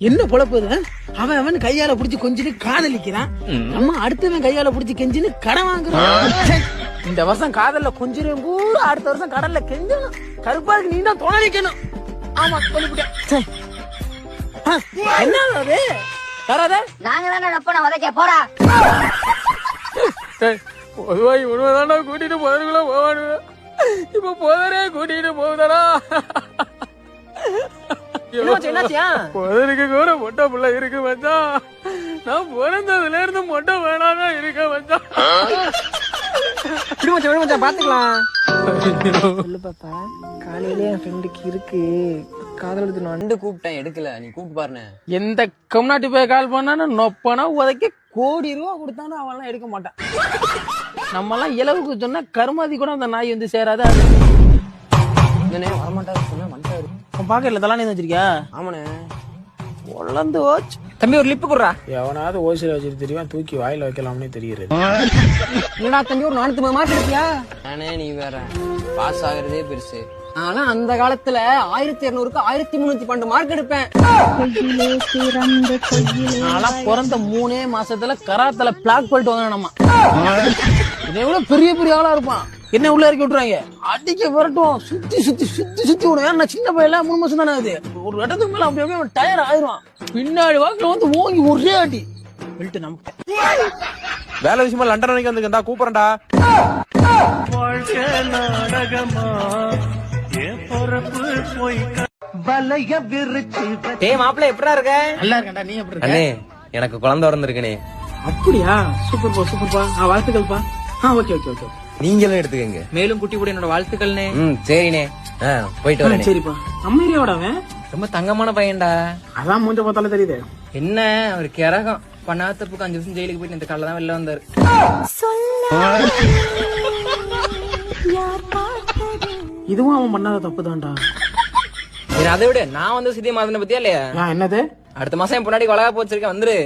என்ன பொழப்பு? அவன் அவன் கையால புடிச்சு கொஞ்சின்னு காதலிக்கிறான். நம்ம அடுத்தவன் கையால புடிச்சு கெஞ்சின்னு கடன் வாங்குறான். இந்த வருஷம் காதல்ல கொஞ்சம் கூட அடுத்த வருஷம் கடல்ல கெஞ்சணும். கருப்பா இருக்கு நீ தான் துணை வைக்கணும் ஆமா என்ன அது? தராத நாங்க தானே நப்பன உதைக்க போறா பொதுவாய் உண்மைதான்டா கூட்டிட்டு போதனுக்குள்ள போவானு இப்ப போதரே கூட்டிட்டு போகுதடா. கூட மொட்டை புள்ள இருக்கு மச்சான். நான் பிறந்ததுல இருந்து மொட்டை வேணாதான் இருக்க மச்சான். விடு மச்சான் விடு மச்சான் பாத்துக்கலாம். சொல்லு பாப்பா காலையில என் ஃப்ரெண்டுக்கு இருக்கு. காதல் எடுத்து வந்து கூப்பிட்டேன் எடுக்கல. நீ கூப்பிட்டு பாருண்ணே. எந்த கம்நாட்டி போய் கால் பண்ணானு நொப்பனா உதைக்க கோடி ரூபா கொடுத்தாலும் அவன்லாம் எடுக்க மாட்டான். நம்மலாம் இலவுக்கு சொன்னா கருமாதி கூட அந்த நாய் வந்து சேராது? அது என்னண்ணே வரமாட்டாரு சொன்னா பாக்கெட்ல தலானி வச்சிருக்கியா? ஆமாண்ணே. உழந்து ஓச்சு. தம்பி ஒரு லிப்பு குடுறா. எவனாவது ஓசில வச்சுட்டு தெரியும்? தூக்கி வாயில வைக்கலாம்னே தெரியுது என்னடா தம்பி ஒரு நானூத்தி மார்க் எடுத்தியா நானே நீ வேற. பாஸ் ஆகுறதே பெருசு. ஆனா அந்த காலத்துல ஆயிரத்தி இருநூறுக்கு ஆயிரத்தி முன்னூத்தி பன்னெண்டு மார்க் எடுப்பேன். நான்லாம் பிறந்த மூணே மாசத்துல கராத்தல பிளாக் பெல்ட் வாங்கின நம்ம. இதை விட பெரிய பெரிய ஆளா இருப்பான். என்ன உள்ள இறக்கி விட்டுறாங்க? அடிக்க விரட்டும். சுத்தி சுத்தி சுத்தி சுத்தி விடும். ஏன்னா நான் சின்ன பையன் மூணு மாசம் தானே அது ஒரு இடத்துக்கு மேல அப்படி அப்படியே டயர் ஆயிரும் பின்னாடி வாக்குல வந்து ஓங்கி ஒரே அடி. பெல்ட் நமக்கு. வேலை விஷயமா லண்டன் வரைக்கும் வந்துருக்கா கூப்பிடுறேன்டா. டேய் மாப்பிள்ள எப்படா இருக்க? நல்லா இருக்கேன்டா. நீ எப்படி இருக்க? அண்ணே எனக்கு குழந்தை பிறந்திருக்குனே அப்படியா? சூப்பர்ப்பா சூப்பர்ப்பா ஆ வாழ்த்துக்கள்ப்பா ஆ ஓகே ஓகே ஓகே. நீங்களும் எடுத்துக்கங்க. மேலும் குட்டி கூட என்னோட வாழ்த்துக்கள்னே ம் சரிண்ணே. ஆ போயிட்டு வரேன் சரிப்பா. நம்ம ஏரியாவோட அவன்? ரொம்ப தங்கமான பையன்டா. அதான் மூஞ்ச பார்த்தாலே தெரியுது. என்ன அவர் கிறகம் பண்ணாத தப்புக்கு அஞ்சு வருஷம் ஜெயிலுக்கு போயிட்டு இந்த காலைல தான் வெளில வந்தாரு. இதுவும் அவன் பண்ணாத தப்பு தான்டா சரி அதை விட. நான் வந்து சிதி மாதனை பத்தியா இல்லையா? என்னது? அடுத்த மாசம் என் பொன்னாடி வளகா போச்சிருக்கேன். வந்துரு.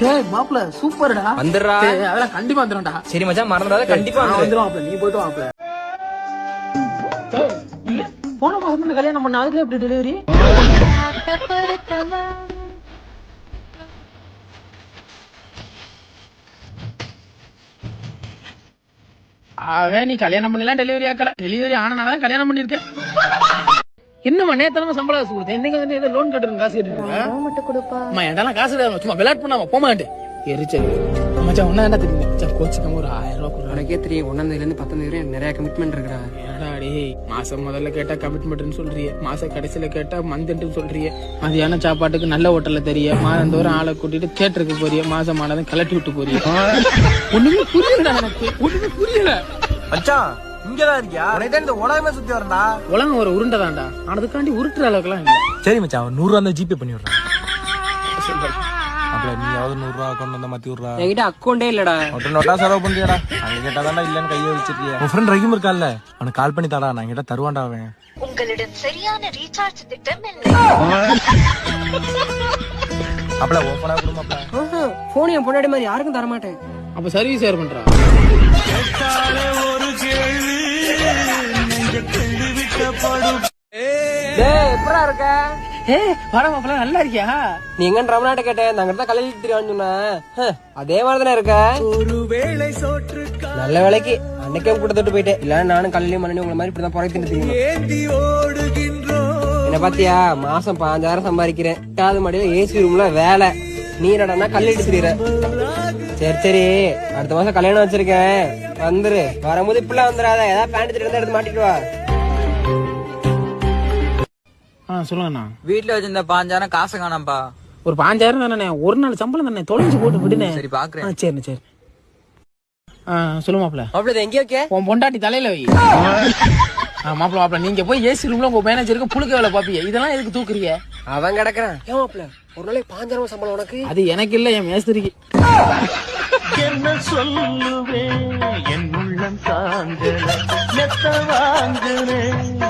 டேய் மாப்ள சூப்பர்டா. வந்துடுறா. அதெல்லாம் கண்டிப்பா வந்துடும்டா. சரி மச்சான் மறந்துடாத கண்டிப்பா வந்துரும் மாப்ள நீ போயிட்டு மாப்ள போன மாசம் கல்யாணம் பண்ண அதுக்கு எப்படி டெலிவரி ஆக நீ கல்யாணம் பண்ணலாம் டெலிவரி ஆக்கல. டெலிவரி ஆனனால கல்யாணம் பண்ணிருக்கேன் என்னம்மா நேத்தனமா சம்பளம் காசு கொடுத்தேன். இன்னைக்கு வந்து ஏதோ லோன் கட்டுறேன் காசு என்கிட்ட காசு சும்மா விளையாட் பண்ணாம போமாட்டு எரிச்சல். மச்சான் ஒன்னா என்ன தெரியும்? மச்சான் கோச்சுக்காம ஒரு ஆயிரம் ரூபாய் கொடுறாங்க உனக்கே தெரியும் ஒன்னாம் தேதியில இருந்து பத்தாம் தேதி வரை நிறைய கமிட்மெண்ட் என்னடா டேய் மாசம் முதல்ல கேட்டா கமிட்மெண்ட்னு சொல்றிய. மாச கடைசியில கேட்டா மந்த்ன்னு சொல்றிய. மதியான சாப்பாட்டுக்கு நல்ல ஹோட்டல்ல தெரிய. மாதந்தோறும் ஆளை கூட்டிட்டு தியேட்டருக்கு போறிய. மாசம் ஆனதும் கலட்டி விட்டு போறிய. ஒண்ணுமே புரியலடா எனக்கு ஒண்ணுமே புரியல. மச்சான் இங்கதான் இருக்கியா? உனக்கு தான் இந்த உலகமே சுத்தி வரண்டா உலகம் ஒரு உருண்டை தான்டா ஆனதுக்காண்டி உருட்டுற அளவுக்குலாம் இல்லை. சரி மச்சான் ஒரு நூறு ரூபா ஜிபே பண்ணி விடுறேன். அப்பல நீ யாவது நூறு ரூபா கொண்டு வந்த மாத்தி விடுறா. என்கிட்ட அக்கௌண்டே இல்லடா. நோட்டு நோட்டா செலவு பண்றியாடா. அங்க கேட்டா தானே இல்லன்னு கையை வச்சிருக்கியா. உன் ஃப்ரெண்ட் ரஹீம் இருக்கான்ல. அவனுக்கு கால் பண்ணி தாடா நான் கிட்ட தருவான்டா அவன். உங்களிடம் சரியான ரீசார்ஜ் திட்டம் இல்லை அப்பல ஓப்பனா கொடுமாப்ல போன் என் பொன்னாடி மாதிரி யாருக்கும் தர மாட்டேன் அப்ப சர்வீஸ் யார் பண்றா. டேய் எப்படா இருக்க? ஏ வர மாப்பிள்ள நல்லா இருக்கியா? நீ எங்க ரமணாட்ட கேட்டேன்? நாங்க தான் கலையில் சொன்னேன். அதே மாதிரி தானே இருக்க நல்ல வேலைக்கு அன்னைக்கே கூட தொட்டு போயிட்டேன். இல்ல நானும் கல்லையும் மண்ணி உங்களை மாதிரி இப்படிதான் புறத்து தெரியும் என்ன பாத்தியா? மாசம் பாஞ்சாயிரம் சம்பாதிக்கிறேன். காது மாடியில ஏசி ரூம்ல வேலை. நீ என்னடா கல்லிட்டு திரியிற. சரி சரி. அடுத்த மாசம் கல்யாணம் வச்சிருக்கேன். வந்துரு. வரும்போது இப்பெல்லாம் வந்துடாத. ஏதாவது பேண்ட் திரும்ப எடுத்து மாட்டிட்டு வா. ஆ சொல்லுங்கண்ணா வீட்ல வச்சிருந்த பாஞ்சாயிரம் காசு காணாம்பா ஒரு பாஞ்சாயிரம் தானே ஒரு நாள் சம்பளம் தானே? தொலைஞ்சு போட்டு விடுனே சரி பாக்குறேன். சரிண்ணே சரி ஆ சொல்லு மாப்பிள்ள மாப்பிள்ள எங்கே ஓகே உன் பொண்டாட்டி தலையில வை. மாப்பிள்ள மாப்பிள்ள நீங்க போய் ஏசி ரூம்ல உங்க மேனேஜருக்கு புழுக்க வேலை பாப்பீங்க. இதெல்லாம் எதுக்கு தூக்குறீங்க? அவன் கிடக்குறான். ஏன் மாப்பிள்ள ஒரு நாளைக்கு பாஞ்சாயிரம் சம்பளம் உனக்கு? அது எனக்கு இல்ல என் மேஸ்திரிக்கு. என்ன சொல்லுவேன்? என் உள்ளம் தாங்கல மெத்த வாங்குறேன்